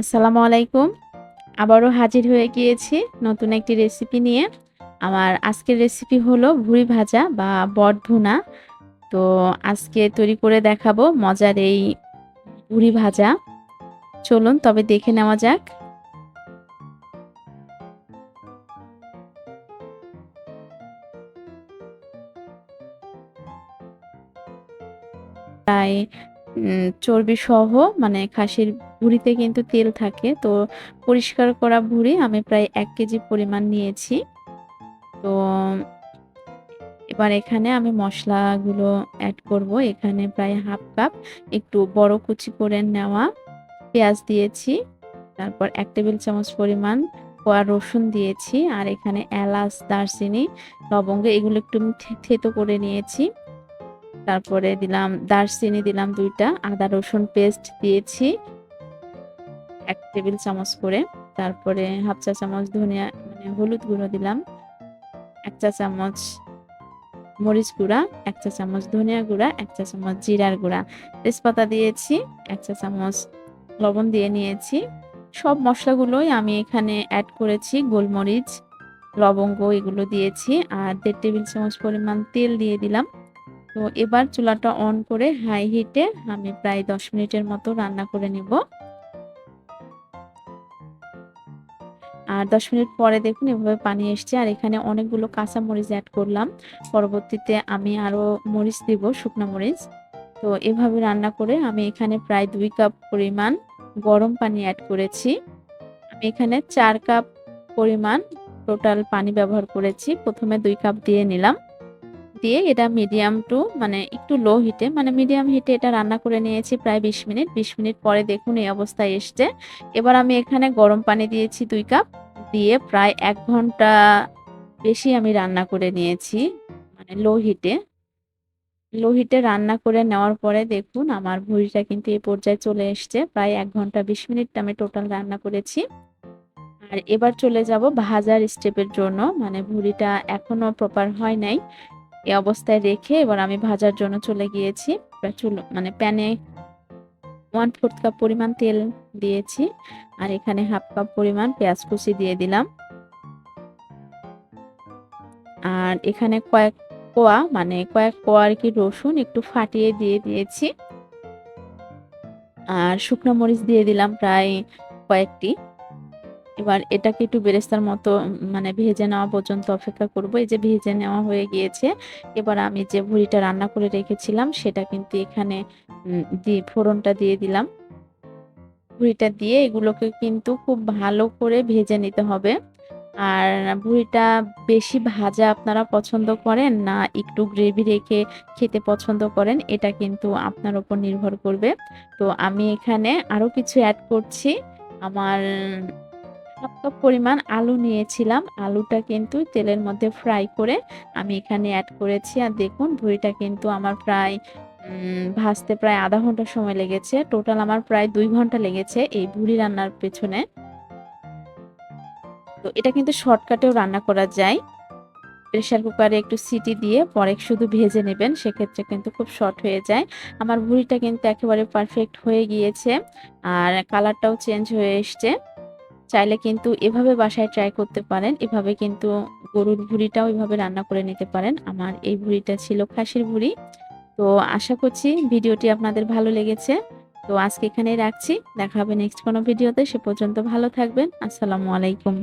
আসসালামু আলাইকুম। আবারও হাজির হয়ে গিয়েছি নতুন একটি রেসিপি নিয়ে। আমার আজকের রেসিপি হলো ভুড়ি ভাজা বা বট ভুনা। তো আজকে তৈরি করে দেখাবো মজার এই ভুড়ি ভাজা। চলুন, তবে দেখে নেওয়া যাক। প্রায় চর্বি সহ মানে খাসির ভুঁড়িতে কিন্তু তেল থাকে। তো পরিষ্কার করা ভুঁড়ি আমি প্রায় এক কেজি পরিমাণ নিয়েছি। তো এবার এখানে আমি মশলাগুলো অ্যাড করব। এখানে প্রায় হাফ কাপ একটু বড় কুচি করে নেওয়া পেঁয়াজ দিয়েছি। তারপর এক টেবিল চামচ পরিমাণ কোয়া রসুন দিয়েছি। আর এখানে এলাচ, দারচিনি, লবঙ্গ এগুলো একটু থেতো করে নিয়েছি। তারপরে দিলাম, দারচিনি দিলাম দুইটা, আদা রসুন পেস্ট দিয়েছি। এক টেবিল চামচ করে, তারপরে হাফ চা চামচ ধনিয়া মানে হলুদ গুঁড়ো দিলাম, এক চা চামচ মরিচ গুঁড়া, এক চা চামচ ধনিয়া গুঁড়া, এক চা চামচ জিরার গুঁড়া। তেজপাতা দিয়েছি, এক চা চামচ লবণ দিয়ে নিয়েছি। সব মশলাগুলোই আমি এখানে অ্যাড করেছি, গোলমরিচ, লবঙ্গ এগুলো দিয়েছি, আর দেড় টেবিল চামচ পরিমাণ তেল দিয়ে দিলাম। তো এবার চুলাটা অন করে হাই হিটে আমি প্রায় দশ মিনিটের মতো রান্না করে নিব। আর দশ মিনিট পরে দেখুন এভাবে পানি এসছে। আর এখানে অনেকগুলো কাঁচা মরিচ অ্যাড করলাম। পরবর্তীতে আমি আরও মরিচ দিব, শুকনো মরিচ। তো এভাবে রান্না করে আমি এখানে প্রায় দুই কাপ পরিমাণ গরম পানি অ্যাড করেছি। আমি এখানে চার কাপ পরিমাণ টোটাল পানি ব্যবহার করেছি। প্রথমে দুই কাপ দিয়ে নিলাম। দিয়ে এটা মিডিয়াম টু মানে একটু লো হিটে মানে মিডিয়াম হিটে এটা রান্না করে নিয়েছি প্রায় বিশ মিনিট। বিশ মিনিট পরে দেখুন এই অবস্থায় এসছে। এবার আমি এখানে গরম পানি দিয়েছি দুই কাপ। দিয়ে প্রায় এক ঘণ্টা বেশি আমি রান্না করে নিয়েছি মানে লো হিটে লো হিটে রান্না করে নেওয়ার পরে দেখুন আমার ভুঁড়িটা কিন্তু এই পর্যায়ে চলে এসছে, প্রায় এক ঘণ্টা বিশ মিনিট আমি টোটাল রান্না করেছি। আর এবার চলে যাব ভাজার স্টেপের জন্য মানে ভুঁড়িটা এখনও প্রপার হয় নাই। এ অবস্থায় রেখে এবার আমি ভাজার জন্য চলে গিয়েছি চুলো মানে প্যানে ওয়ান ফোর্থ কাপ পরিমাণ তেল দিয়েছি আর এখানে হাফ কাপ পরিমাণ পেঁয়াজ কুচি দিয়ে দিলাম। আর এখানে কয়েক কোয়া মানে কয়েক কোয়া আর কি রসুন একটু ফাটিয়ে দিয়ে দিয়েছি। আর শুকনো মরিচ দিয়ে দিলাম প্রায় কয়েকটি। এবার এটাকে একটু বেরেস্তার মতো মানে ভেজে নেওয়া পর্যন্ত অপেক্ষা করব। এই যে ভেজে নেওয়া হয়ে গিয়েছে, এবার আমি যে ভুড়িটা রান্না করে রেখেছিলাম, সেটা কিন্তু এখানে দিয়ে ফোড়নটা দিয়ে দিলাম। ভুড়িটা দিয়ে এগুলোকে কিন্তু খুব ভালো করে ভেজে নিতে হবে। আর ভুড়িটা বেশি ভাজা আপনারা পছন্দ করেন না একটু গ্রেভি রেখে খেতে পছন্দ করেন, এটা কিন্তু আপনার ওপর নির্ভর করবে। তো আমি এখানে আরও কিছু অ্যাড করছি। আমার কাপ পরিমাণ আলু নিয়েছিলাম। আলুটা কিন্তু তেলের মধ্যে ফ্রাই করে আমি এখানে অ্যাড করেছি। আর দেখুন, ভুঁড়িটা কিন্তু আমার প্রায় ভাজতে প্রায় আধা ঘণ্টা সময় লেগেছে। টোটাল আমার প্রায় দুই ঘণ্টা লেগেছে এই ভুঁড়ি রান্নার পেছনে। তো এটা কিন্তু শর্টকাটেও রান্না করা যায়। প্রেসার কুকারে একটু সিটি দিয়ে পরে শুধু ভেজে নেবেন, সেক্ষেত্রে কিন্তু খুব শর্ট হয়ে যায়। আমার ভুঁড়িটা কিন্তু একেবারে পারফেক্ট হয়ে গিয়েছে। আর কালারটাও চেঞ্জ হয়ে এসছে। চাইলে কিন্তু এভাবে বাসায় ট্রাই করতে পারেন। এভাবে কিন্তু গরুর ভুড়িটাও এভাবে রান্না করে নিতে পারেন। আমার এই ভুড়িটা ছিল খাসির ভুড়ি। তো আশা করছি ভিডিওটি আপনাদের ভালো লেগেছে। তো আজকে এখানেই রাখছি। দেখা হবে নেক্সট কোনো ভিডিওতে। সে পর্যন্ত ভালো থাকবেন। আসসালামু আলাইকুম।